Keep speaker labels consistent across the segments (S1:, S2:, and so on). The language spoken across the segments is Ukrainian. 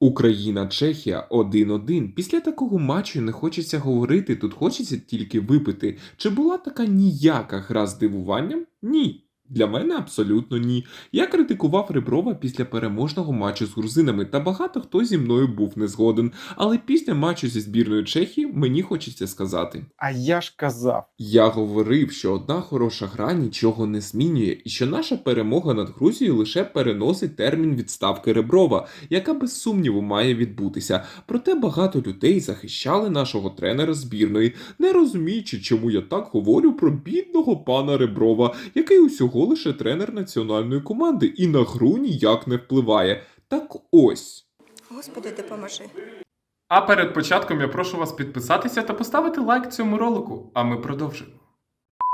S1: Україна, Чехія 1-1. Після такого матчу не хочеться говорити, тут хочеться тільки випити. Чи була така ніяка гра з дивуванням? Ні. Для мене абсолютно ні. Я критикував Реброва після переможного матчу з грузинами, та багато хто зі мною був не згоден. Але після матчу зі збірною Чехії мені хочеться сказати:
S2: А я ж казав.
S1: я говорив, що одна хороша гра нічого не змінює, і що наша перемога над Грузією лише переносить термін відставки Реброва, яка без сумніву має відбутися. Проте багато людей захищали нашого тренера збірної, не розуміючи, чому я так говорю про бідного пана Реброва, який усього лише тренер національної команди і на гру ніяк не впливає. Так ось.
S3: Господи, допоможи.
S1: А перед початком я прошу вас підписатися та поставити лайк цьому ролику, а ми продовжимо.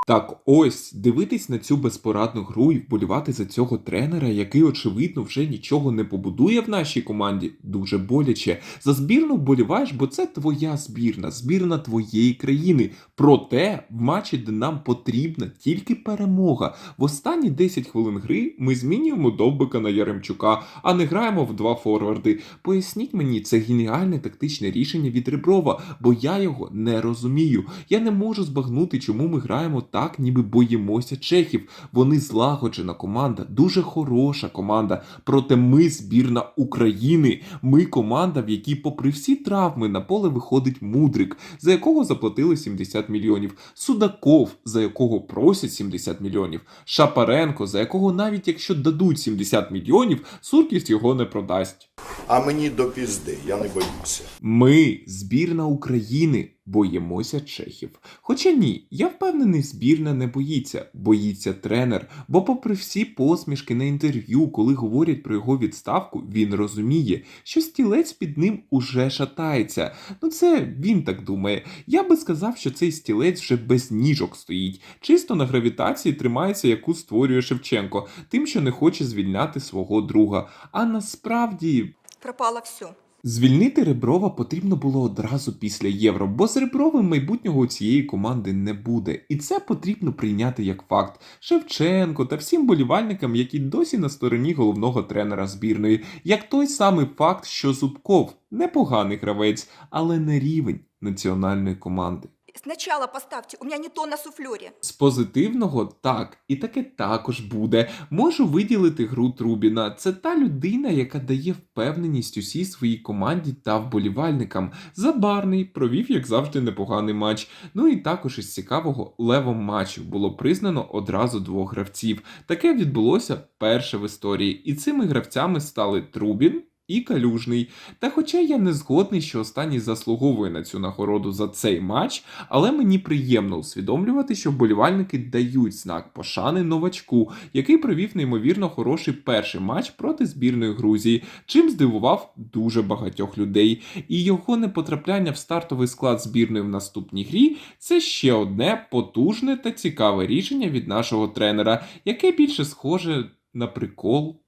S1: Так ось дивитись на цю безпорадну гру і вболівати за цього тренера, який, очевидно, вже нічого не побудує в нашій команді, дуже боляче. За збірну вболіваєш, бо це твоя збірна, збірна твоєї країни. Проте в матчі, де нам потрібна тільки перемога. В останні 10 хвилин гри ми змінюємо довбика на Яремчука, а не граємо в два форварди. Поясніть мені, це геніальне тактичне рішення від Реброва, бо я його не розумію. Я не можу збагнути, чому ми граємо так, ніби боїмося чехів. Вони злагоджена команда, дуже хороша команда. Проте ми збірна України. Ми команда, в якій, попри всі травми, на поле виходить мудрик, за якого заплатили 70 мільйонів. Судаков, за якого просять 70 мільйонів. Шапаренко, за якого навіть якщо дадуть 70 мільйонів, Суркіс його не продасть.
S4: А мені до пізди, я не боюся.
S1: Ми, збірна України, боїмося чехів. Хоча ні, я впевнений, збірна не боїться, боїться тренер. Бо, попри всі посмішки на інтерв'ю, коли говорять про його відставку, він розуміє, що стілець під ним уже шатається. Ну це він так думає. Я би сказав, що цей стілець вже без ніжок стоїть, чисто на гравітації тримається, яку створює Шевченко, тим, що не хоче звільняти свого друга. А насправді.
S3: Пропало все.
S1: Звільнити Реброва потрібно було одразу після євро, бо з Ребровим майбутнього у цієї команди не буде, і це потрібно прийняти як факт. Шевченко та всім болівальникам, які досі на стороні головного тренера збірної, як той самий факт, що Зубков непоганий гравець, але не рівень національної команди.
S3: Сначала поставьте, у меня не то на суфлере.
S1: З позитивного так, і таке також буде. Можу виділити гру Трубіна. Це та людина, яка дає впевненість усій своїй команді та вболівальникам. Забарний провів, як завжди, непоганий матч. Ну і також із цікавого левом матчу було признано одразу двох гравців. Таке відбулося перше в історії, і цими гравцями стали Трубін. І калюжний. Та хоча я не згодний, що останній заслуговує на цю нагороду за цей матч, але мені приємно усвідомлювати, що вболівальники дають знак пошани новачку, який провів неймовірно хороший перший матч проти збірної Грузії, чим здивував дуже багатьох людей. І його непотрапляння в стартовий склад збірної в наступній грі це ще одне потужне та цікаве рішення від нашого тренера, яке більше схоже на прикол.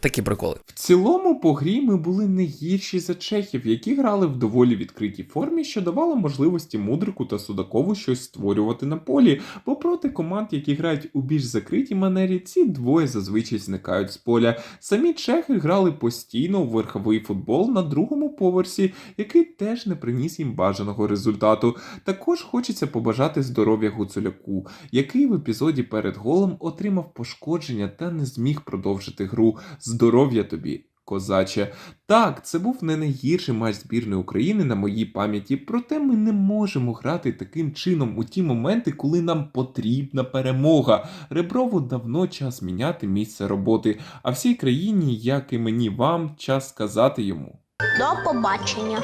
S5: Такі приколи.
S1: В цілому по грі ми були не гірші за чехів, які грали в доволі відкритій формі, що давало можливості Мудрику та Судакову щось створювати на полі, бо проти команд, які грають у більш закритій манері, ці двоє зазвичай зникають з поля. Самі чехи грали постійно в верховий футбол на другому поверсі, який теж не приніс їм бажаного результату. Також хочеться побажати здоров'я Гуцуляку, який в епізоді перед голом отримав пошкодження та не зміг продовжити гру. Здоров'я тобі, козаче. Так, це був не найгірший матч збірної України на моїй пам'яті, проте ми не можемо грати таким чином у ті моменти, коли нам потрібна перемога. Реброву давно час міняти місце роботи, а всій країні, як і мені вам, час сказати йому.
S6: До побачення.